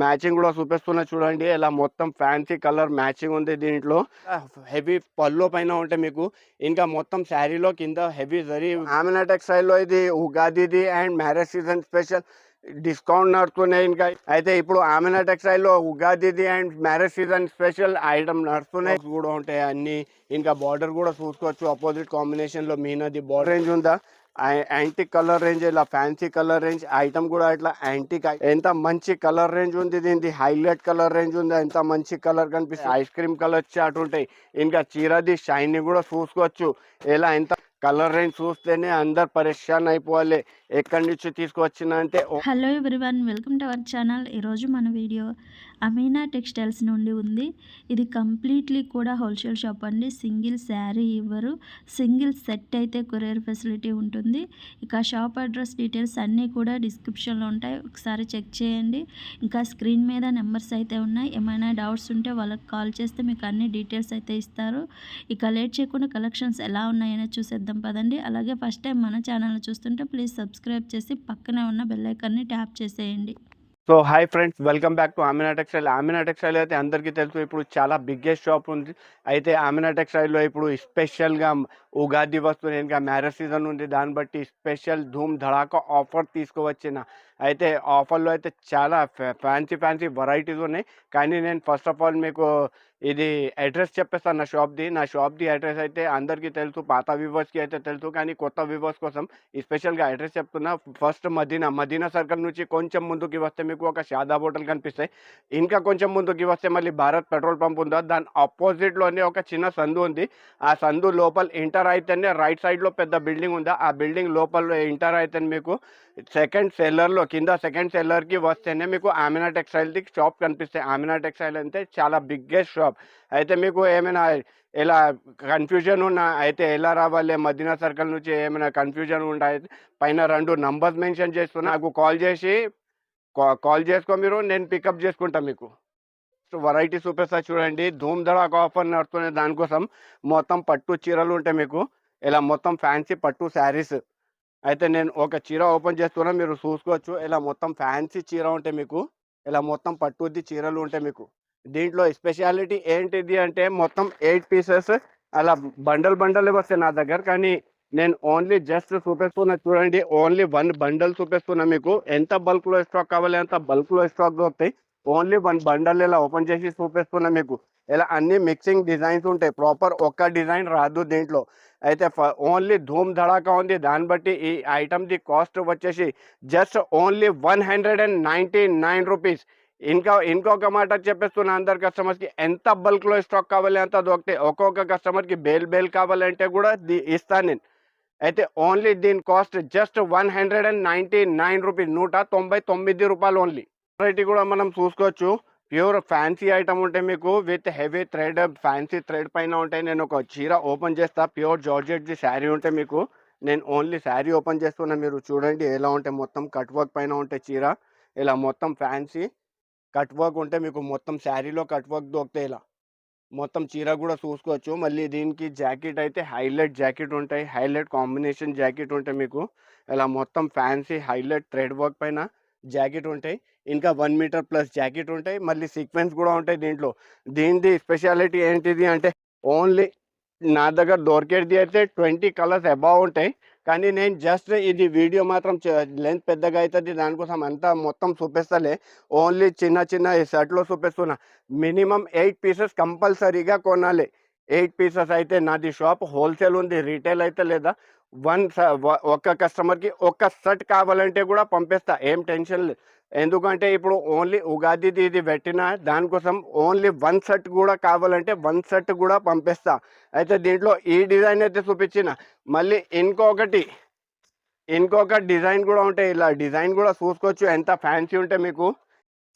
Matching కూడా చూపిస్తున్నా చూడండి. ఇలా మొత్తం ఫ్యాన్సీ కలర్ మ్యాచింగ్ ఉంది దీంట్లో. హెవీ పల్లో పైన ఉంటే మీకు ఇంకా మొత్తం శారీలో కింద హెవీ జరీ. ఆమెనా టెక్స్టైల్లో ఇది ఉగాదిది and marriage season special discount నడుస్తున్నాయి ఇంకా. అయితే ఇప్పుడు ఆమెనా టెక్స్టైల్లో ఉగాదిది and marriage season special item నడుస్తున్నాయి. కూడా ఉంటాయి అన్ని. ఇంకా బార్డర్ కూడా చూసుకోవచ్చు. అపోజిట్ కాంబినేషన్లో మీనది బార్డర్. రేంజ్ ఉందా? యాంటిక్ కలర్ రేంజ్ ఇలా ఫ్యాన్సీ కలర్ రేంజ్ ఐటమ్ కూడా ఇట్లా యాంటిక్ ఎంత మంచి కలర్ రేంజ్ ఉంది దీనిది హైలైట్ కలర్ రేంజ్ ఉంది ఎంత మంచి కలర్ కనిపిస్తుంది. ఐస్ క్రీమ్ కలర్ చాట్ ఉంటాయి. ఇంకా చీరది షైన్ కూడా చూసుకోవచ్చు. ఎలా ఎంత కలర్ రేంజ్ చూస్తేనే అందరు పరేషాన్ అయిపోవాలి. ఎక్కడి నుంచి తీసుకొచ్చిన అంటే hello everyone welcome to our channel ఈరోజు మన వీడియో అమీనా టెక్స్టైల్స్ నుండి ఉంది. ఇది కంప్లీట్లీ కూడా హోల్సేల్ షాప్ అండి. సింగిల్ శారీ ఇవ్వరు. సింగిల్ సెట్ అయితే కొరియర్ ఫెసిలిటీ ఉంటుంది. ఇక షాప్ అడ్రస్ డీటెయిల్స్ అన్నీ కూడా డిస్క్రిప్షన్లో ఉంటాయి. ఒకసారి చెక్ చేయండి. ఇంకా స్క్రీన్ మీద నెంబర్స్ అయితే ఉన్నాయి. ఏమైనా డౌట్స్ ఉంటే వాళ్ళకి కాల్ చేస్తే మీకు అన్ని డీటెయిల్స్ అయితే ఇస్తారు. ఇక లేట్ చేయకుండా కలెక్షన్స్ ఎలా ఉన్నాయని చూసేద్దాం పదండి. అలాగే ఫస్ట్ టైం మన ఛానల్ చూస్తుంటే ప్లీజ్ సబ్స్క్రైబ్ చేసి పక్కనే ఉన్న బెల్లైకాన్ని ట్యాప్ చేసేయండి. So hi friends welcome back to Amina textile Amina textile అయితే అందరికీ తెలుసు ఇప్పుడు చాలా బిగ్గెస్ట్ షాప్ ఉంది. అయితే ఆమినా టెక్స్టైల్లో ఇప్పుడు స్పెషల్గా ఉగాది వస్తుంది ఇంకా మ్యారేజ్ సీజన్ ఉంది. దాన్ని బట్టి స్పెషల్ ధూమ్ ధడాకా ఆఫర్ తీసుకువచ్చిన. అయితే ఆఫర్లో అయితే చాలా ఫ్యాన్సీ ఫ్యాన్సీ వెరైటీస్ ఉన్నాయి. కానీ నేను ఫస్ట్ ఆఫ్ ఆల్ మీకు ఇది అడ్రస్ చెప్పేస్తాను నా షాప్ది. నా షాప్ది అడ్రస్ అయితే అందరికీ తెలుసు. పాత వ్యూవర్స్కి అయితే తెలుసు. కానీ కొత్త వ్యూవర్స్ కోసం ఈ స్పెషల్గా అడ్రస్ చెప్తున్నా. ఫస్ట్ మదీనా. మదీనా సర్కిల్ నుంచి కొంచెం ముందుకి వస్తే మీకు ఒక షాదా హోటల్ కనిపిస్తాయి. ఇంకా కొంచెం ముందుకి వస్తే మళ్ళీ భారత్ పెట్రోల్ పంప్ ఉందా? దాని ఆపోజిట్లోనే ఒక చిన్న సందు ఉంది. ఆ సందు లోపల ఇంటర్ అయితేనే రైట్ సైడ్లో పెద్ద బిల్డింగ్ ఉందా? ఆ బిల్డింగ్ లోపల ఇంటర్ అయితే మీకు సెకండ్ సెల్లర్లో కింద సెకండ్ సెల్లర్కి వస్తేనే మీకు ఆమినా టెక్స్టైల్ది షాప్ కనిపిస్తాయి. ఆమినా టెక్స్టైల్ అంటే చాలా బిగ్గెస్ట్ షాప్. అయితే మీకు ఏమైనా ఇలా కన్ఫ్యూజన్ ఉన్నా అయితే ఎలా రావాలి? మదీనా సర్కిల్ నుంచి ఏమైనా కన్ఫ్యూజన్ ఉంటే పైన రెండు నంబర్స్ మెన్షన్ చేస్తున్నా. నాకు కాల్ చేసి కా- కాల్ చేసుకో మీరు. నేను పికప్ చేసుకుంటా మీకు. వెరైటీ సూపర్ స్టార్ చూడండి. ధూమ్ ధడాక్ ఆఫర్ నడుస్తున్న దానికోసం మొత్తం పట్టు చీరలు ఉంటాయి మీకు. ఇలా మొత్తం ఫ్యాన్సీ పట్టు శారీస్ అయితే నేను ఒక చీర ఓపెన్ చేస్తున్నా. మీరు చూసుకోవచ్చు. ఇలా మొత్తం ఫ్యాన్సీ చీర ఉంటాయి మీకు. ఇలా మొత్తం పట్టుద్ది చీరలు ఉంటాయి మీకు. దీంట్లో స్పెషాలిటీ ఏంటిది అంటే మొత్తం ఎయిట్ పీసెస్ అలా బండల్ బండల్ వస్తాయి నా దగ్గర. కానీ నేను ఓన్లీ జస్ట్ చూపిస్తున్నా చూడండి ఓన్లీ వన్ బండల్ చూపిస్తున్నా మీకు. ఎంత బల్క్లో స్టాక్ కావాలి అంత బల్క్లో స్టాక్ దొరుకుతాయి. ఓన్లీ వన్ బండల్ ఇలా ఓపెన్ చేసి చూపిస్తున్నా మీకు. ఇలా అన్ని మిక్సింగ్ డిజైన్స్ ఉంటాయి. ప్రాపర్ ఒక్క డిజైన్ రాదు దీంట్లో. అయితే ఓన్లీ ధూమ్ ధడాకా ఉంది. దాన్ని బట్టి ఈ ఐటమ్ది కాస్ట్ వచ్చేసి just only one hundred and ninety nine rupees ఇంకా ఇంకొక మాట చెప్పేస్తున్నా అందరు కస్టమర్స్కి ఎంత బల్క్లో స్టాక్ కావాలి అంత దొరికితే ఒక్కొక్క కస్టమర్కి బేల్ బేల్ కావాలంటే కూడా ది- ఇస్తాను నేను. అయితే ఓన్లీ దీని cost just one hundred and ninety nine rupees నూట తొంభై తొమ్మిది రూపాయలు ఓన్లీ వెరైటీ కూడా మనం చూసుకోవచ్చు. ప్యూర్ ఫ్యాన్సీ ఐటమ్ ఉంటే మీకు with heavy thread fancy thread పైన ఉంటాయి నేను ఒక చీర ఓపెన్ చేస్తా. ప్యూర్ జార్జెట్ది శారీ ఉంటే మీకు నేను ఓన్లీ శారీ ఓపెన్ చేస్తున్నా. మీరు చూడండి ఎలా ఉంటాయి మొత్తం కట్ వర్క్ పైన ఉంటాయి చీర. ఇలా మొత్తం ఫ్యాన్సీ కట్ వర్క్ ఉంటే మీకు మొత్తం శారీలో కట్ వర్క్ దొరుకుతాయి ఇలా మొత్తం చీర కూడా చూసుకోవచ్చు. మళ్ళీ దీనికి జాకెట్ అయితే హైలైట్ జాకెట్ ఉంటాయి. హైలైట్ కాంబినేషన్ జాకెట్ ఉంటాయి మీకు ఇలా మొత్తం ఫ్యాన్సీ హైలైట్ థ్రెడ్ వర్క్ పైన జాకెట్ ఉంటాయి. ఇంకా వన్ మీటర్ ప్లస్ జాకెట్ ఉంటాయి. మళ్ళీ సీక్వెన్స్ కూడా ఉంటాయి దీంట్లో. దీనిది స్పెషాలిటీ ఏంటిది అంటే ఓన్లీ నా దగ్గర దొరికేది అయితే ట్వంటీ కలర్స్ అబౌవ్ ఉంటాయి. కానీ నేను జస్ట్ ఇది వీడియో మాత్రం లెంత్ పెద్దగా అవుతుంది దానికోసం అంతా మొత్తం చూపిస్తలే. ఓన్లీ చిన్న చిన్న ఈ షర్ట్లో చూపిస్తున్నా. మినిమం ఎయిట్ పీసెస్ కంపల్సరీగా కొనాలి. ఎయిట్ పీసెస్ అయితే నాది షాప్ హోల్సేల్ ఉంది. రీటైల్ అయితే లేదా. వన్ ఒక్క కస్టమర్కి ఒక్క షర్ట్ కావాలంటే కూడా పంపిస్తా. ఏం టెన్షన్ లేదు. ఎందుకంటే ఇప్పుడు ఓన్లీ ఉగాదిది ఇది పెట్టిన దానికోసం ఓన్లీ వన్ షర్ట్ కూడా కావాలంటే వన్ షర్ట్ కూడా పంపిస్తా. అయితే దీంట్లో ఈ డిజైన్ అయితే చూపించిన. మళ్ళీ ఇంకొకటి ఇంకొక డిజైన్ కూడా ఉంటాయి ఇలా డిజైన్ కూడా చూసుకోవచ్చు. ఎంత ఫ్యాన్సీ ఉంటే మీకు.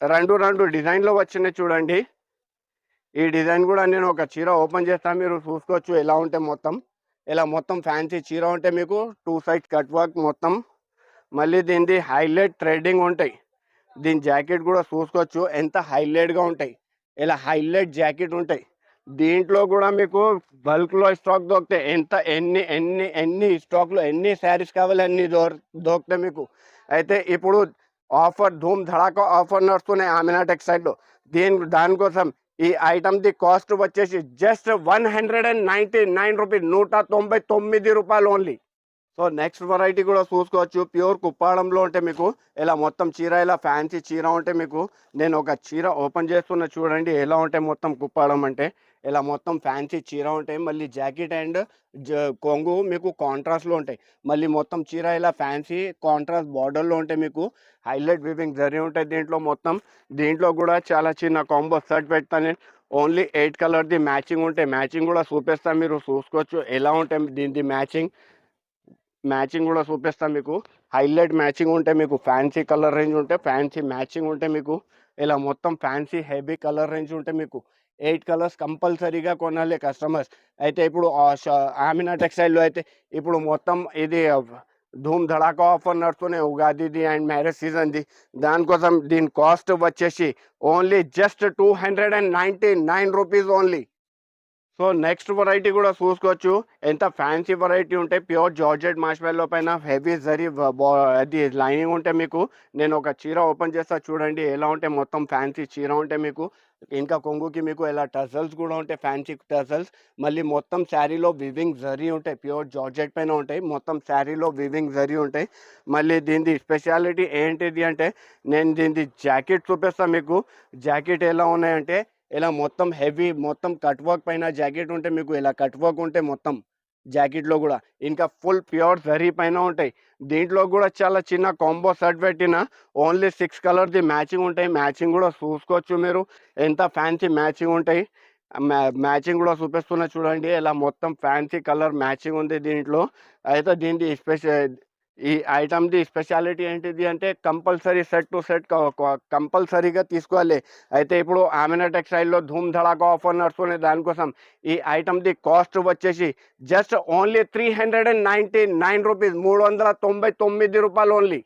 రెండు రెండు డిజైన్లో వచ్చినాయి చూడండి. ఈ డిజైన్ కూడా నేను ఒక చీర ఓపెన్ చేస్తాను మీరు చూసుకోవచ్చు ఎలా ఉంటే మొత్తం. ఇలా మొత్తం ఫ్యాన్సీ చీర ఉంటే మీకు టూ సైడ్స్ కట్ వర్క్ మొత్తం. మళ్ళీ దీనిది హైలైట్ థ్రెడ్డింగ్ ఉంటాయి. దీని జాకెట్ కూడా చూసుకోవచ్చు. ఎంత హైలైట్గా ఉంటాయి. ఇలా హైలైట్ జాకెట్ ఉంటాయి. దీంట్లో కూడా మీకు బల్క్లో స్టాక్ దొరుకుతాయి ఎంత ఎన్ని ఎన్ని ఎన్ని స్టాక్లో ఎన్ని శారీస్ కావాలి అన్ని దొర దొరుకుతాయి మీకు. అయితే ఇప్పుడు ఆఫర్ ధూమ్ ధడాకా ఆఫర్ నడుస్తున్నాయి ఆమినా టెక్స్టైల్లో దీని దానికోసం ఈ ఐటమ్ ది కాస్ట్ వచ్చేసి just one hundred and ninety nine rupees నూట తొంభై తొమ్మిది రూపాయలు ఓన్లీ సో నెక్స్ట్ వెరైటీ కూడా చూసుకోవచ్చు. ప్యూర్ కుప్పాడంలో ఉంటే మీకు ఇలా మొత్తం చీర ఇలా ఫ్యాన్సీ చీర ఉంటే మీకు నేను ఒక చీర ఓపెన్ చేస్తున్న చూడండి ఎలా ఉంటే మొత్తం కుప్పాడం అంటే. ఇలా మొత్తం ఫ్యాన్సీ చీర ఉంటాయి. మళ్ళీ జాకెట్ అండ్ కొంగు మీకు కాంట్రాస్ట్లో ఉంటాయి. మళ్ళీ మొత్తం చీర ఇలా ఫ్యాన్సీ కాంట్రాస్ట్ బార్డర్లో ఉంటాయి మీకు. హైలైట్ వివింగ్ జరీ ఉంటాయి దీంట్లో మొత్తం. దీంట్లో కూడా చాలా చిన్న కాంబో షర్ట్ పెడతాను. ఓన్లీ ఎయిట్ కలర్ది మ్యాచింగ్ ఉంటాయి. మ్యాచింగ్ కూడా చూపిస్తాను మీరు చూసుకోవచ్చు. ఎలా ఉంటాయి దీనిది మ్యాచింగ్? మ్యాచింగ్ కూడా చూపిస్తాను మీకు. హైలైట్ మ్యాచింగ్ ఉంటే మీకు. ఫ్యాన్సీ కలర్ రేంజ్ ఉంటే ఫ్యాన్సీ మ్యాచింగ్ ఉంటే మీకు. ఇలా మొత్తం ఫ్యాన్సీ హెవీ కలర్ రేంజ్ ఉంటే మీకు. ఎయిట్ కలర్స్ కంపల్సరీగా కొనాలి కస్టమర్స్. అయితే ఇప్పుడు ఆమినా టెక్స్టైల్లో అయితే ఇప్పుడు మొత్తం ఇది ధూమ్ ధడాకా ఆఫర్ నడుస్తున్నాయి. ఉగాదిది అండ్ మ్యారేజ్ సీజన్ది దానికోసం దీని కాస్ట్ వచ్చేసి only just two hundred and ninety nine rupees only. So next variety కూడా చూసుకోవచ్చు. ఎంత ఫ్యాన్సీ వెరైటీ ఉంటే ప్యూర్ జార్జెట్ మార్ష్మెల్లో పైన హెవీ జరీ అది లైనింగ్ ఉంటే మీకు నేను ఒక చీర ఓపెన్ చేస్తా చూడండి ఎలా ఉంటే మొత్తం ఫ్యాన్సీ చీర ఉంటే మీకు ఇంకా కొంగుకి మీకు ఇలా టజల్స్ కూడా ఉంటాయి ఫ్యాన్సీ టజల్స్ మళ్ళీ మొత్తం శారీలో వివింగ్ జరీ ఉంటాయి ప్యూర్ జార్జెట్ పైన ఉంటాయి మొత్తం శారీలో వివింగ్ జరీ ఉంటాయి. మళ్ళీ దీనిది స్పెషాలిటీ ఏంటిది అంటే నేను దీనిది జాకెట్ చూపిస్తాను మీకు. జాకెట్ ఎలా ఉన్నాయంటే ఇలా మొత్తం హెవీ మొత్తం కట్ వర్క్ పైన జాకెట్ ఉంటే మీకు ఇలా కట్ వర్క్ ఉంటే మొత్తం జాకెట్లో కూడా. ఇంకా ఫుల్ ప్యూర్ జరీ పైన ఉంటాయి. దీంట్లో కూడా చాలా చిన్న కాంబో షర్ట్ పెట్టిన ఓన్లీ సిక్స్ కలర్ది మ్యాచింగ్ ఉంటాయి. మ్యాచింగ్ కూడా చూసుకోవచ్చు మీరు. ఎంత ఫ్యాన్సీ మ్యాచింగ్ ఉంటాయి. మ్యాచింగ్ కూడా చూపిస్తున్నా చూడండి. ఇలా మొత్తం ఫ్యాన్సీ కలర్ మ్యాచింగ్ ఉంది దీంట్లో. అయితే దీనికి స్పెషల్ ఈ ఐటమ్ది స్పెషాలిటీ ఏంటిది అంటే కంపల్సరీ సెట్ టు సెట్ కంపల్సరీగా తీసుకోవాలి. అయితే ఇప్పుడు ఆమెనా టెక్స్టైల్లో ధూమ్ ధడాకా ఆఫర్ నడుస్తున్నాయి దానికోసం ఈ ఐటమ్ది కాస్ట్ వచ్చేసి just only three hundred and ninety nine rupees మూడు వందల తొంభై తొమ్మిది రూపాయలు ఓన్లీ.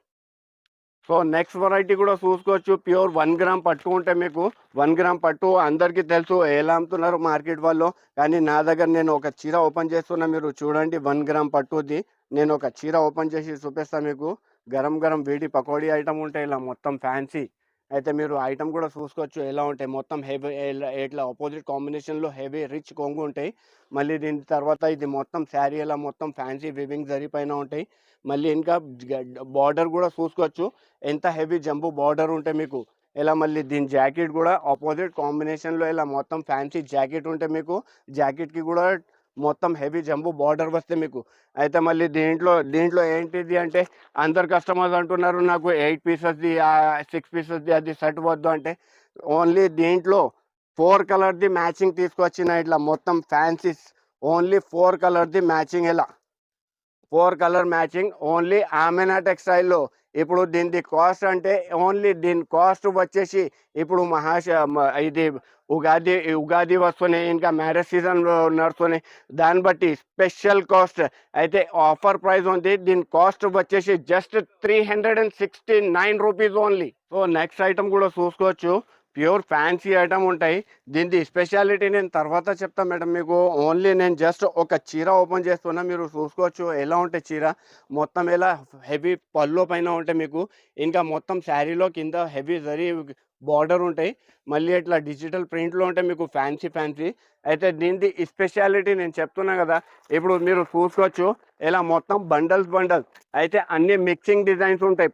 సో నెక్స్ట్ వెరైటీ కూడా చూసుకోవచ్చు. ప్యూర్ వన్ గ్రామ్ పట్టు ఉంటే మీకు వన్ గ్రామ్ పట్టు అందరికీ తెలుసు ఎలా అమ్ముతున్నారు మార్కెట్ వాళ్ళు. కానీ నా దగ్గర నేను ఒక చీర ఓపెన్ చేస్తున్నా మీరు చూడండి వన్ గ్రామ్ పట్టుది. నేను ఒక చీర ఓపెన్ చేసి చూపిస్తాను మీకు. గరం గరం వేడి పకోడీ ఐటమ్ ఉంటాయి ఇలా మొత్తం ఫ్యాన్సీ అయితే మీరు ఐటమ్ కూడా చూసుకోవచ్చు. ఎలా ఉంటాయి? మొత్తం హెవీ ఇట్లా ఆపోజిట్ కాంబినేషన్లో హెవీ రిచ్ కొంగు ఉంటాయి. మళ్ళీ దీని తర్వాత ఇది మొత్తం శారీ ఎలా మొత్తం ఫ్యాన్సీ వివింగ్ జరిపైన ఉంటాయి. మళ్ళీ ఇంకా బార్డర్ కూడా చూసుకోవచ్చు. ఎంత హెవీ జంబు బార్డర్ ఉంటే మీకు. ఇలా మళ్ళీ దీని జాకెట్ కూడా ఆపోజిట్ కాంబినేషన్లో ఇలా మొత్తం ఫ్యాన్సీ జాకెట్ ఉంటే మీకు. జాకెట్కి కూడా మొత్తం హెవీ జంబు బార్డర్ వస్తే మీకు. అయితే మళ్ళీ దీంట్లో దీంట్లో ఏంటిది అంటే అందరు కస్టమర్స్ అంటున్నారు నాకు ఎయిట్ పీసెస్ది సిక్స్ పీసెస్ది అది సెట్ వద్దు అంటే ఓన్లీ దీంట్లో ఫోర్ కలర్ది మ్యాచింగ్ తీసుకొచ్చిన ఇట్లా మొత్తం ఫ్యాన్సీస్ ఓన్లీ ఫోర్ కలర్ది మ్యాచింగ్ ఇలా four colour matching only Amena టెక్స్టైల్లో ఇప్పుడు దీనిది కాస్ట్ అంటే ఓన్లీ దీని కాస్ట్ వచ్చేసి ఇప్పుడు మహాశ ఇది ఉగాది ఉగాది వస్తున్నాయి ఇంకా మ్యారేజ్ సీజన్ నడుస్తున్నాయి దాన్ని బట్టి స్పెషల్ కాస్ట్. అయితే ఆఫర్ ప్రైస్ ఉంది. దీని కాస్ట్ వచ్చేసి just three hundred and sixty nine rupees only. So next item కూడా చూసుకోవచ్చు. ప్యూర్ ఫ్యాన్సీ ఐటమ్ ఉంటాయి. దీనిది స్పెషాలిటీ నేను తర్వాత చెప్తాను మేడం మీకు. ఓన్లీ నేను జస్ట్ ఒక చీర ఓపెన్ చేస్తున్నా. మీరు చూసుకోవచ్చు ఎలా ఉంటాయి చీర. మొత్తం ఎలా హెవీ పళ్ళు పైన ఉంటాయి మీకు. ఇంకా మొత్తం శారీలో కింద హెవీ జరీ బార్డర్ ఉంటాయి. మళ్ళీ ఇట్లా డిజిటల్ ప్రింట్లో ఉంటాయి మీకు ఫ్యాన్సీ ఫ్యాన్సీ. అయితే దీనిది స్పెషాలిటీ నేను చెప్తున్నా కదా ఇప్పుడు మీరు చూసుకోవచ్చు. ఇలా మొత్తం బండల్స్ బండల్స్. అయితే అన్ని మిక్సింగ్ డిజైన్స్ ఉంటాయి.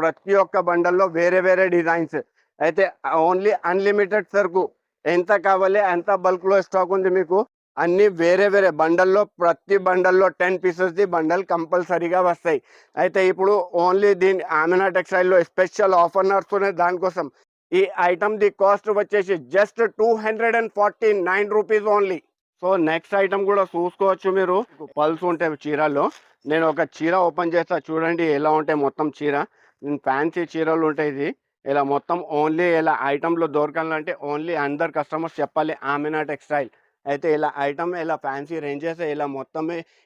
ప్రతి ఒక్క బండల్లో వేరే వేరే డిజైన్స్. అయితే ఓన్లీ అన్లిమిటెడ్ సరుకు. ఎంత కావాలి ఎంత బల్క్లో స్టాక్ ఉంది మీకు? అన్ని వేరే వేరే. బండల్లో ప్రతి బండల్లో టెన్ పీసెస్ది బండల్ కంపల్సరీగా వస్తాయి. అయితే ఇప్పుడు ఓన్లీ దీని ఆమెనా టెక్స్టైల్లో స్పెషల్ ఆఫర్ నడుస్తున్నాయి దానికోసం. ఈ ఐటమ్ ది కాస్ట్ వచ్చేసి just two hundred and forty nine rupees only so next item కూడా చూసుకోవచ్చు మీరు. పల్స్ ఉంటాయి చీరలో. నేను ఒక చీర ఓపెన్ చేస్తా. చూడండి ఎలా ఉంటాయి మొత్తం చీర. ఫ్యాన్సీ చీరలు ఉంటాయి ఇది. ఇలా మొత్తం ఓన్లీ ఇలా ఐటమ్లో దొరకాలంటే ఓన్లీ అందరు కస్టమర్స్ చెప్పాలి ఆమెనా టెక్స్టైల్ అయితే ఇలా ఐటమ్ ఇలా ఫ్యాన్సీ రేంజెస్ ఇలా మొత్తం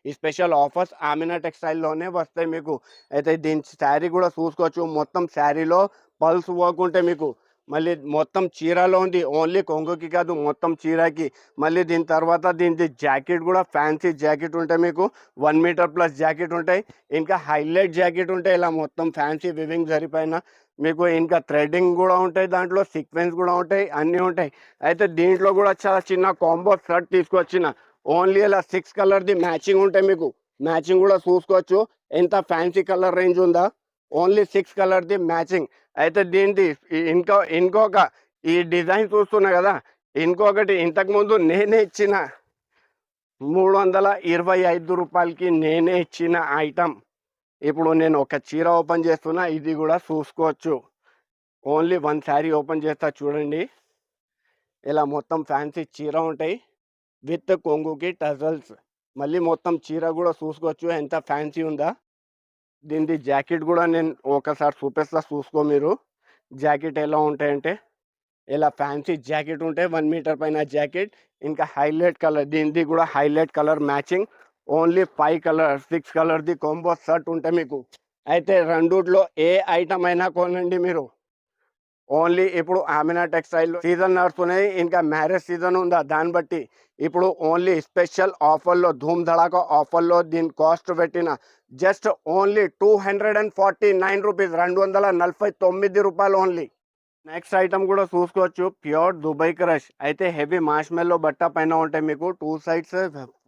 ఈ స్పెషల్ ఆఫర్స్ ఆమినా టెక్స్టైల్లోనే వస్తాయి మీకు. అయితే దీని శారీ కూడా చూసుకోవచ్చు. మొత్తం శారీలో పల్స్ వర్క్ ఉంటే మీకు మళ్ళీ మొత్తం చీరలో ఉంది. ఓన్లీ కొంగుకి కాదు మొత్తం చీరకి. మళ్ళీ దీని తర్వాత దీనిది జాకెట్ కూడా ఫ్యాన్సీ జాకెట్ ఉంటాయి మీకు. వన్ మీటర్ ప్లస్ జాకెట్ ఉంటాయి. ఇంకా హైలైట్ జాకెట్ ఉంటాయి. ఇలా మొత్తం ఫ్యాన్సీ వివింగ్ సరిపోయిన మీకు ఇంకా థ్రెడ్డింగ్ కూడా ఉంటాయి. దాంట్లో సీక్వెన్స్ కూడా ఉంటాయి. అన్నీ ఉంటాయి. అయితే దీంట్లో కూడా చాలా చిన్న కాంబో షర్ట్ తీసుకొచ్చిన. ఓన్లీ ఇలా సిక్స్ కలర్ది మ్యాచింగ్ ఉంటాయి మీకు. మ్యాచింగ్ కూడా చూసుకోవచ్చు. ఎంత ఫ్యాన్సీ కలర్ రేంజ్ ఉందా? ఓన్లీ సిక్స్ కలర్ది మ్యాచింగ్ అయితే దీనిది ఇంకో ఇంకొక ఈ డిజైన్ చూస్తున్నా కదా ఇంకొకటి ఇంతకుముందు నేనే ఇచ్చిన మూడు వందల ఇరవై ఐదు రూపాయలకి నేనే ఇచ్చిన ఐటమ్ ఇప్పుడు నేను ఒక చీర ఓపెన్ చేస్తున్నా ఇది కూడా చూసుకోవచ్చు. ఓన్లీ వన్ శారీ ఓపెన్ చేస్తా చూడండి. ఇలా మొత్తం ఫ్యాన్సీ చీర ఉంటాయి. విత్ కొంగుకి టజల్స్ మళ్ళీ మొత్తం చీర కూడా చూసుకోవచ్చు. ఎంత ఫ్యాన్సీ ఉందా? దీనిది జాకెట్ కూడా నేను ఒకసారి చూపిస్తా చూసుకో మీరు. జాకెట్ ఎలా ఉంటాయంటే ఇలా ఫ్యాన్సీ జాకెట్ ఉంటాయి వన్ మీటర్ పైన జాకెట్ ఇంకా హైలైట్ కలర్ దీనిది కూడా highlight colour matching. Only five colour six కలర్ది కాంబో షర్ట్ ఉంటాయి మీకు. అయితే రెండుట్లో ఏ ఐటమ్ అయినా కొనండి మీరు. ఓన్లీ ఇప్పుడు ఆమినా టెక్స్టైల్ సీజన్ నడుస్తున్నాయి ఇంకా మ్యారేజ్ సీజన్ ఉందా? దాన్ని బట్టి. ఇప్పుడు ఓన్లీ స్పెషల్ ఆఫర్లో ధూమ్ ధడాకా ఆఫర్లో దీని కాస్ట్ పెట్టిన just only two hundred and forty nine rupees రెండు వందల నలభై తొమ్మిది రూపాయలు ఓన్లీ. నెక్స్ట్ ఐటమ్ కూడా చూసుకోవచ్చు ప్యూర్ దుబాయ్ క్రష్ అయితే హెవీ మాష్మెల్లో బట్ట పైన ఉంటాయి మీకు two sides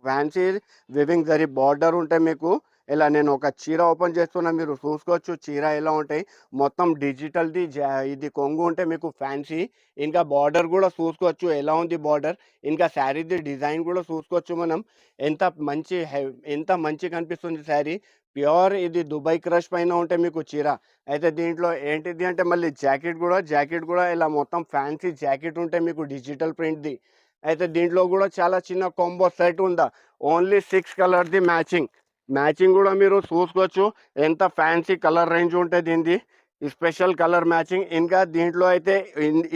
fancy weaving zari border ఉంటాయి మీకు. ఇలా నేను ఒక చీర ఓపెన్ చేస్తున్నా మీరు చూసుకోవచ్చు. చీర ఎలా ఉంటాయి? మొత్తం డిజిటల్ది జా- ఇది కొంగు ఉంటే మీకు ఫ్యాన్సీ. ఇంకా బార్డర్ కూడా చూసుకోవచ్చు. ఎలా ఉంది బార్డర్? ఇంకా శారీది డిజైన్ కూడా చూసుకోవచ్చు మనం. ఎంత మంచి ఎంత మంచి కనిపిస్తుంది శారీ. ప్యూర్ ఇది దుబాయ్ క్రష్ పైన ఉంటే మీకు చీర. అయితే దీంట్లో ఏంటిది అంటే మళ్ళీ జాకెట్ కూడా జాకెట్ కూడా ఇలా మొత్తం ఫ్యాన్సీ జాకెట్ ఉంటే మీకు డిజిటల్ ప్రింట్ది. అయితే దీంట్లో కూడా చాలా చిన్న కాంబో సెట్ ఉందా? ఓన్లీ సిక్స్ కలర్ది మ్యాచింగ్. మ్యాచింగ్ కూడా మీరు చూసుకోవచ్చు. ఎంత ఫ్యాన్సీ కలర్ రేంజ్ ఉంటుంది దీనిది. స్పెషల్ కలర్ మ్యాచింగ్ ఇంకా దీంట్లో అయితే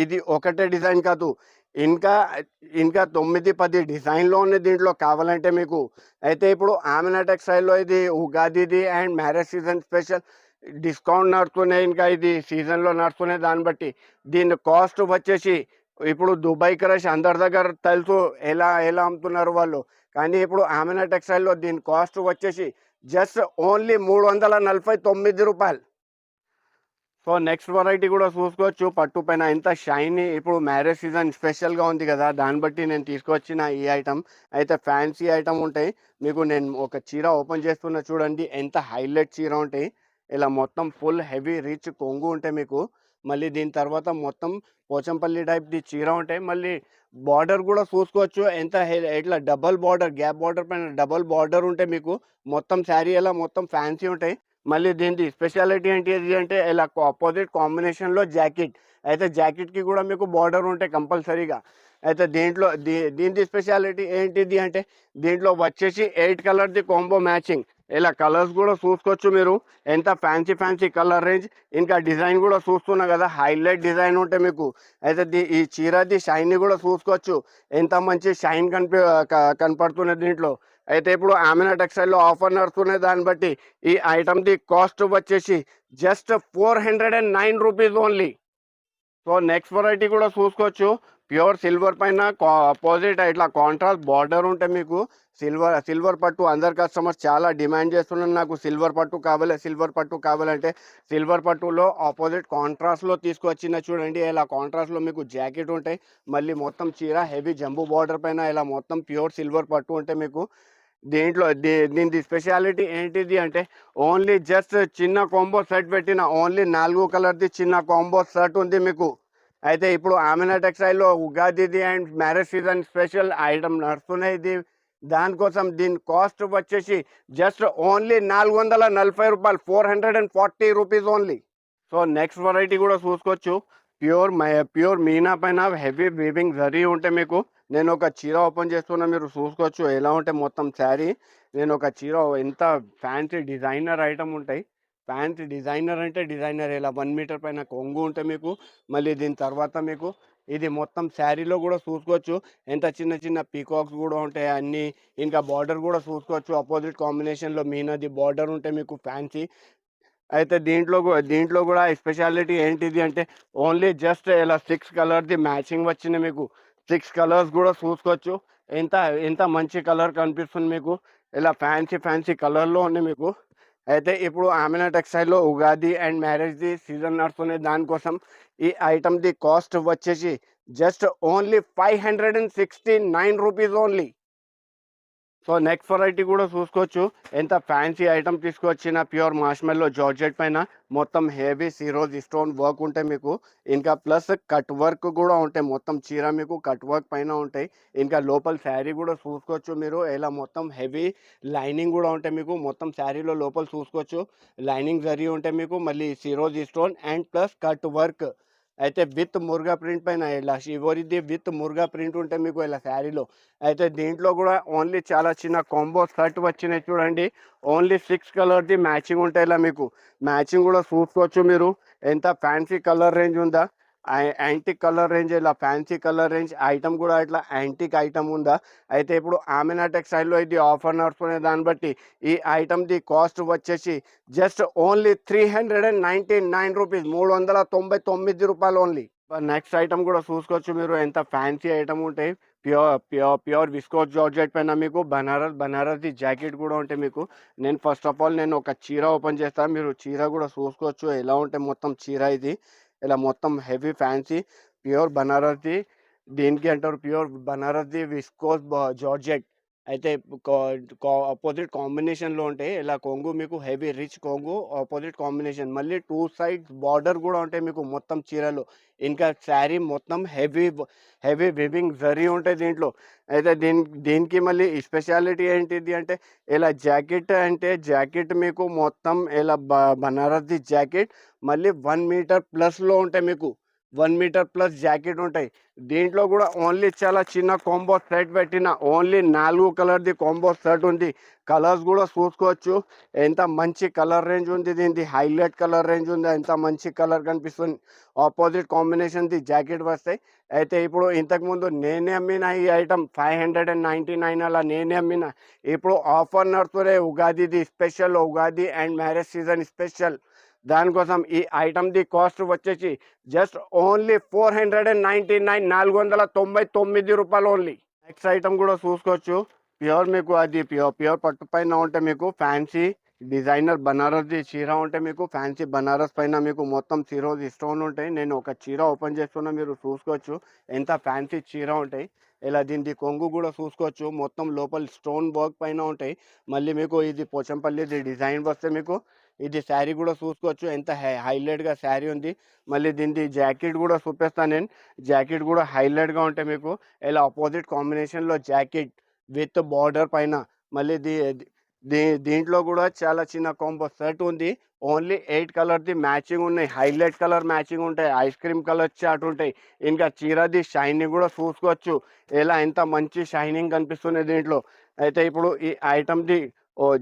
ఇది ఒకటే డిజైన్ కాదు. ఇంకా ఇంకా తొమ్మిది పది డిజైన్లో ఉన్నాయి దీంట్లో కావాలంటే మీకు. అయితే ఇప్పుడు ఆమెనాటెక్ స్టైల్లో ఇది ఉగాదిది and marriage season special discount నడుస్తున్నాయి. ఇంకా ఇది సీజన్లో నడుస్తున్నాయి. దాన్ని బట్టి దీని కాస్ట్ వచ్చేసి ఇప్పుడు దుబాయ్ క్రష్ అందరి దగ్గర తెలుసు. ఎలా ఎలా అమ్ముతున్నారు వాళ్ళు. కానీ ఇప్పుడు ఆమెన టెక్స్టైల్లో దీని కాస్ట్ వచ్చేసి జస్ట్ ఓన్లీ మూడు వందల నలభై తొమ్మిది రూపాయలు. సో నెక్స్ట్ వెరైటీ కూడా చూసుకోవచ్చు. పట్టు పైన ఎంత షైనీ ఇప్పుడు మ్యారేజ్ సీజన్ స్పెషల్గా ఉంది కదా దాన్ని బట్టి నేను తీసుకొచ్చిన ఈ ఐటమ్ అయితే ఫ్యాన్సీ ఐటమ్ ఉంటాయి. మీకు నేను ఒక చీర ఓపెన్ చేస్తున్న చూడండి. ఎంత హైలైట్ చీర ఉంటాయి. ఇలా మొత్తం ఫుల్ హెవీ రిచ్ కొంగు ఉంటాయి మీకు మళ్ళీ దీని తర్వాత మొత్తం పోచంపల్లి టైప్ ది చీర ఉంటాయి మళ్ళీ బార్డర్ కూడా చూసుకోవచ్చు. ఎంత హె- ఇట్లా డబల్ బార్డర్ గ్యాప్ బార్డర్ పైన డబల్ బార్డర్ ఉంటే మీకు మొత్తం శారీ ఎలా మొత్తం ఫ్యాన్సీ ఉంటాయి. మళ్ళీ దీనికి స్పెషాలిటీ ఏంటి అంటే ఇలా ఆపోజిట్ కాంబినేషన్లో జాకెట్ అయితే జాకెట్కి కూడా మీకు బార్డర్ ఉంటాయి కంపల్సరీగా. అయితే దీంట్లో దీ దీనిది స్పెషాలిటీ ఏంటిది అంటే దీంట్లో వచ్చేసి ఎయిట్ కలర్ది కాంబో మ్యాచింగ్ ఇలా కలర్స్ కూడా చూసుకోవచ్చు మీరు. ఎంత ఫ్యాన్సీ ఫ్యాన్సీ కలర్ రేంజ్ ఇంకా డిజైన్ కూడా చూస్తున్నా కదా హైలైట్ డిజైన్ ఉంటే మీకు. అయితే ఈ చీరది షైన్ కూడా చూసుకోవచ్చు. ఎంత మంచి షైన్ కనిపి క- కనపడుతున్నది దీంట్లో. అయితే ఇప్పుడు ఆమెనా టెక్స్టైల్లో ఆఫర్ నడుస్తున్నాయి దాన్ని బట్టి ఈ ఐటమ్ది కాస్ట్ వచ్చేసి just four hundred and nine rupees only so next variety కూడా చూసుకోవచ్చు. ప్యూర్ సిల్వర్ పైన అపోజిట్ ఇట్లా కాంట్రాస్ట్ బార్డర్ ఉంటే మీకు సిల్వర్ సిల్వర్ పట్టు అందరు కస్టమర్స్ చాలా డిమాండ్ చేస్తున్నారు. నాకు సిల్వర్ పట్టు కావాలి సిల్వర్ పట్టు కావాలంటే సిల్వర్ పట్టులో ఆపోజిట్ కాంట్రాస్ట్లో తీసుకొచ్చిన చూడండి. ఇలా కాంట్రాస్ట్లో మీకు జాకెట్ ఉంటాయి. మళ్ళీ మొత్తం చీర హెవీ జంబూ బార్డర్ పైన ఇలా మొత్తం ప్యూర్ సిల్వర్ పట్టు ఉంటే మీకు దీంట్లో దీ దీని స్పెషాలిటీ ఏంటిది అంటే ఓన్లీ జస్ట్ చిన్న కాంబో సెట్ పెట్టిన ఓన్లీ నాలుగు కలర్ది చిన్న కాంబో సెట్ ఉంది మీకు. అయితే ఇప్పుడు ఆమెనా టెక్స్టైల్లో ఉగాదిది and marriage season special item నడుస్తున్నాయి. ఇది దానికోసం దీని కాస్ట్ వచ్చేసి జస్ట్ ఓన్లీ నాలుగు వందల నలభై రూపాయలు four hundred and forty rupees only. So next variety కూడా చూసుకోవచ్చు. ప్యూర్ ప్యూర్ మీనా పైన హెవీ వీవింగ్ జరీ ఉంటే మీకు నేను ఒక చీర ఓపెన్ చేస్తున్నా మీరు చూసుకోవచ్చు ఎలా ఉంటే మొత్తం శారీ. నేను ఒక చీర ఎంత ఫ్యాన్సీ డిజైనర్ ఐటమ్ ఉంటాయి. ఫ్యాన్సీ డిజైనర్ అంటే డిజైనర్ ఇలా వన్ మీటర్ పైన కొంగు ఉంటే మీకు మళ్ళీ దీని తర్వాత మీకు ఇది మొత్తం శారీలో కూడా చూసుకోవచ్చు. ఎంత చిన్న చిన్న పీకాక్స్ కూడా ఉంటాయి అన్నీ ఇంకా బార్డర్ కూడా చూసుకోవచ్చు. అపోజిట్ కాంబినేషన్లో మీనది బార్డర్ ఉంటే మీకు ఫ్యాన్సీ. అయితే దీంట్లో దీంట్లో కూడా స్పెషాలిటీ ఏంటిది అంటే ఓన్లీ జస్ట్ ఇలా సిక్స్ కలర్ది మ్యాచింగ్ వచ్చింది మీకు సిక్స్ కలర్స్ కూడా చూసుకోవచ్చు. ఎంత ఎంత మంచి కలర్ కనిపిస్తుంది మీకు. ఇలా ఫ్యాన్సీ ఫ్యాన్సీ కలర్లో ఉంది మీకు. అయితే ఇప్పుడు ఆమెనా టెక్స్టైల్లో ఉగాది అండ్ మ్యారేజ్ది సీజన్ నడుస్తుంది దానికోసం ఈ ఐటమ్ది కాస్ట్ వచ్చేసి just only five hundred and sixty nine rupees only. So next variety కూడా చూసుకోవచ్చు. ఎంత ఫ్యాన్సీ ఐటమ్ తీసుకొచ్చిన ప్యూర్ మాష్మెల్లో జార్జెట్ పైన మొత్తం హెవీ సిరోజ్ స్టోన్ వర్క్ ఉంటాయి మీకు ఇంకా ప్లస్ కట్ వర్క్ కూడా ఉంటాయి. మొత్తం చీర మీకు కట్ వర్క్ పైన ఉంటాయి. ఇంకా లోపల శారీ కూడా చూసుకోవచ్చు మీరు. ఇలా మొత్తం హెవీ లైనింగ్ కూడా ఉంటాయి మీకు. మొత్తం శారీలో లోపల చూసుకోవచ్చు. లైనింగ్ జరిగి ఉంటాయి మీకు మళ్ళీ సిరోజ్ stone and plus cut work అయితే విత్ మురుగా ప్రింట్ పైన ఇలా శివరిది విత్ మురుగా ప్రింట్ ఉంటే మీకు ఇలా శారీలో. అయితే దీంట్లో కూడా ఓన్లీ చాలా చిన్న కాంబో షర్ట్ వచ్చినాయి చూడండి. ఓన్లీ సిక్స్ కలర్ది మ్యాచింగ్ ఉంటాయి ఇలా మీకు. మ్యాచింగ్ కూడా చూసుకోవచ్చు మీరు. ఎంత ఫ్యాన్సీ కలర్ రేంజ్ ఉందా? యాంటిక్ కలర్ రేంజ్ ఇలా ఫ్యాన్సీ కలర్ రేంజ్ ఐటమ్ కూడా ఇట్లా యాంటిక్ ఐటమ్ ఉందా? అయితే ఇప్పుడు ఆమెనా టెక్స్టైల్లో ఇది ఆఫర్ నడుచుకునే దాన్ని బట్టి ఈ ఐటమ్ది కాస్ట్ వచ్చేసి just only three hundred and ninety nine rupees మూడు వందల తొంభై తొమ్మిది రూపాయలు ఓన్లీ. నెక్స్ట్ ఐటమ్ కూడా చూసుకోవచ్చు మీరు ఎంత ఫ్యాన్సీ ఐటమ్ ఉంటాయి. Pure pure pure viscose georgette పైన మీకు బనారస్ బనారస్ ది జాకెట్ కూడా ఉంటాయి మీకు. నేను ఫస్ట్ ఆఫ్ ఆల్ నేను ఒక చీర ఓపెన్ చేస్తాను మీరు చీర కూడా చూసుకోవచ్చు ఎలా ఉంటే మొత్తం చీర ఇది. ఇలా మొత్తం హెవీ ఫ్యాన్సీ ప్యూర్ బనారస్ది దీనికి అంటారు ప్యూర్ బనారస్ది విస్కోస్ జార్జెట్. అయితే ఆపోజిట్ కాంబినేషన్లో ఉంటాయి ఇలా కొంగు మీకు హెవీ రిచ్ కొంగు ఆపోజిట్ కాంబినేషన్ మళ్ళీ టూ సైడ్స్ బార్డర్ కూడా ఉంటాయి మీకు మొత్తం చీరలు. ఇంకా శారీ మొత్తం హెవీ హెవీ వివింగ్ జరీ ఉంటాయి దీంట్లో. అయితే దీని దీనికి మళ్ళీ స్పెషాలిటీ ఏంటిది అంటే ఇలా జాకెట్ అంటే జాకెట్ మీకు మొత్తం ఇలా బ బనారస్ది జాకెట్ మళ్ళీ వన్ మీటర్ ప్లస్లో ఉంటాయి మీకు. వన్ మీటర్ ప్లస్ జాకెట్ ఉంటాయి. దీంట్లో కూడా ఓన్లీ చాలా చిన్న కాంబో సెట్ పెట్టిన ఓన్లీ నాలుగు కలర్ది కాంబో సెట్ ఉంది. కలర్స్ కూడా చూసుకోవచ్చు. ఎంత మంచి కలర్ రేంజ్ ఉంది దీనిది హైలైట్ కలర్ రేంజ్ ఉంది ఎంత మంచి కలర్ కనిపిస్తుంది. ఆపోజిట్ కాంబినేషన్ది జాకెట్ వస్తాయి. అయితే ఇప్పుడు ఇంతకుముందు నేనే అమ్మిన ఈ item five hundred and ninety nine అలా నేనే అమ్మిన. ఇప్పుడు ఆఫర్ నడుతున్నాయి ఉగాదిది special Ugadi and marriage season special. దానికోసం ఈ ఐటమ్ది కాస్ట్ వచ్చేసి just only four hundred and ninety nine నాలుగు వందల తొంభై తొమ్మిది రూపాయలు ఓన్లీ నెక్స్ట్ ఐటమ్ కూడా చూసుకోవచ్చు. ప్యూర్ మీకు అది ప్యూర్ ప్యూర్ పట్టు పైన ఉంటే మీకు ఫ్యాన్సీ డిజైనర్ బనారస్ది చీర ఉంటే మీకు ఫ్యాన్సీ బనారస్ పైన మీకు మొత్తం సిరోజ్ స్టోన్ ఉంటాయి. నేను ఒక చీర ఓపెన్ చేస్తున్నా మీరు చూసుకోవచ్చు. ఎంత ఫ్యాన్సీ చీర ఉంటాయి. ఇలా దీనికి కొంగు కూడా చూసుకోవచ్చు. మొత్తం లోపల స్టోన్ వర్క్ పైన ఉంటాయి. మళ్ళీ మీకు ఇది పోచంపల్లిది డిజైన్ వస్తే మీకు ఇది శారీ కూడా చూసుకోవచ్చు. ఎంత హై హైలైట్గా శారీ ఉంది. మళ్ళీ దీనిది జాకెట్ కూడా చూపిస్తాను నేను. జాకెట్ కూడా హైలైట్గా ఉంటాయి మీకు ఇలా ఆపోజిట్ కాంబినేషన్లో జాకెట్ విత్ బార్డర్ పైన మళ్ళీ దీ దీ దీంట్లో కూడా చాలా చిన్న కాంబో సెట్ ఉంది. ఓన్లీ ఎయిట్ కలర్ది మ్యాచింగ్ ఉన్నాయి. హైలైట్ కలర్ మ్యాచింగ్ ఉంటాయి. ఐస్ క్రీమ్ కలర్ చాట్ ఉంటాయి. ఇంకా చీరది షైనింగ్ కూడా చూసుకోవచ్చు. ఇలా ఎంత మంచి షైనింగ్ కనిపిస్తుంది దీంట్లో. అయితే ఇప్పుడు ఈ ఐటమ్ది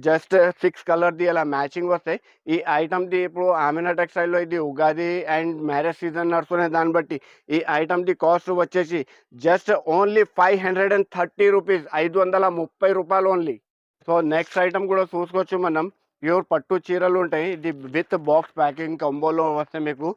జస్ట్ సిక్స్ కలర్ది అలా మ్యాచింగ్ వస్తాయి. ఈ ఐటమ్ది ఇప్పుడు ఆమెనా టెక్స్టైల్లో ఇది ఉగాది అండ్ మ్యారేజ్ సీజన్ నడుస్తున్నాయి దాన్ని బట్టి ఈ ఐటమ్ది కాస్ట్ వచ్చేసి just only five hundred and thirty rupees ఐదు వందల ముప్పై రూపాయలు ఓన్లీ సో నెక్స్ట్ ఐటమ్ కూడా చూసుకోవచ్చు మనం. ప్యూర్ పట్టు చీరలు ఉంటాయి. ఇది విత్ బాక్స్ ప్యాకింగ్ కంబోలో వస్తే మీకు.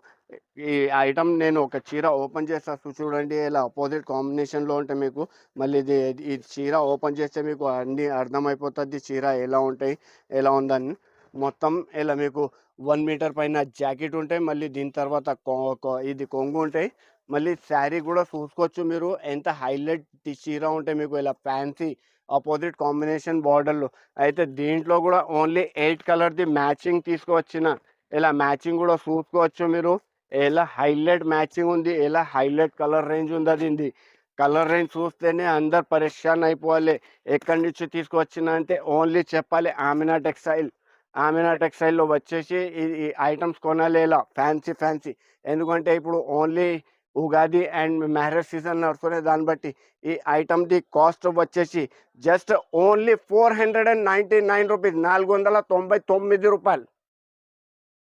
ఈ ఐటమ్ నేను ఒక చీర ఓపెన్ చేస్తా. చూడండి ఇలా అపోజిట్ కాంబినేషన్లో ఉంటే మీకు మళ్ళీ ఇది ఈ చీర ఓపెన్ చేస్తే మీకు అన్ని అర్థమైపోతుంది. చీర ఎలా ఉంటాయి ఎలా ఉందని. మొత్తం ఇలా మీకు వన్ మీటర్ పైన జాకెట్ ఉంటాయి. మళ్ళీ దీని తర్వాత కొ- కొ- ఇది కొంగు ఉంటాయి. మళ్ళీ శారీ కూడా చూసుకోవచ్చు మీరు. ఎంత హైలైట్ చీర ఉంటే మీకు ఇలా ఫ్యాన్సీ ఆపోజిట్ కాంబినేషన్ బార్డర్లో అయితే దీంట్లో కూడా ఓన్లీ ఎయిట్ కలర్ది మ్యాచింగ్ తీసుకువచ్చిన ఇలా మ్యాచింగ్ కూడా చూసుకోవచ్చు మీరు. ఎలా హైలైట్ మ్యాచింగ్ ఉంది ఎలా హైలైట్ కలర్ రేంజ్ ఉంది అది కలర్ రేంజ్ చూస్తేనే అందరు పరేషాన్ అయిపోవాలి. ఎక్కడి నుంచి తీసుకొచ్చిన అంటే ఓన్లీ చెప్పాలి ఆమినా టెక్స్టైల్ ఆమినా టెక్స్టైల్లో వచ్చేసి ఈ ఈ ఐటమ్స్ కొనాలి ఇలా ఫ్యాన్సీ ఫ్యాన్సీ. ఎందుకంటే ఇప్పుడు only Ugadi and marriage season నడుస్తున్నాయి దాన్ని బట్టి ఈ ఐటమ్ది కాస్ట్ వచ్చేసి just only four hundred and ninety nine rupees నాలుగు వందల తొంభై తొమ్మిది రూపాయలు.